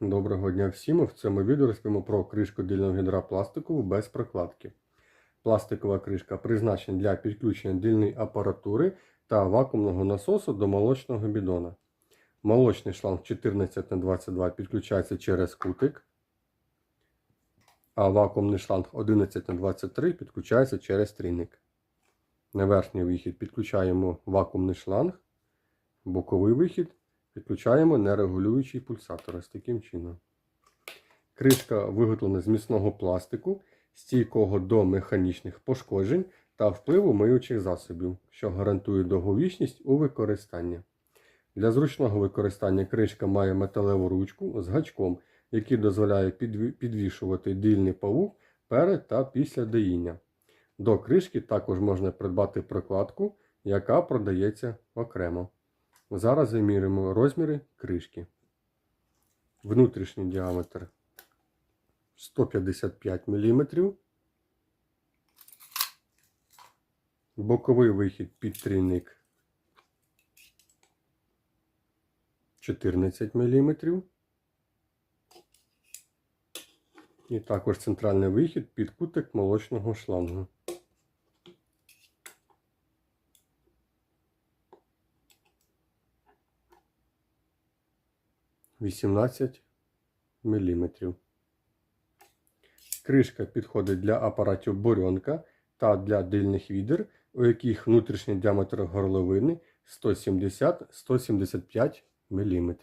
Доброго дня всім! В цьому відео розповімо про кришку дильного гідра пластикову без прокладки. Пластикова кришка призначена для підключення дильної апаратури та вакуумного насосу до молочного бідона. Молочний шланг 14 на 22 підключається через кутик, а вакуумний шланг 11 на 23 підключається через трійник. На верхній вихід підключаємо вакуумний шланг, боковий вихід Підключаємо нерегулюючий пульсатор ось таким чином. Кришка виготовлена з міцного пластику, стійкого до механічних пошкоджень та впливу миючих засобів, що гарантує довговічність у використанні. Для зручного використання кришка має металеву ручку з гачком, який дозволяє підвішувати дильний павук перед та після доїння. До кришки також можна придбати прокладку, яка продається окремо. Зараз заміримо розміри кришки. Внутрішній діаметр 155 мм. Боковий вихід під трійник 14 мм. І також центральний вихід під кутик молочного шлангу. Вісімнадцять мм. Кришка підходить для апаратів бурьонка та для дильних відер, у яких внутрішній діаметр горловини 170-175 мм.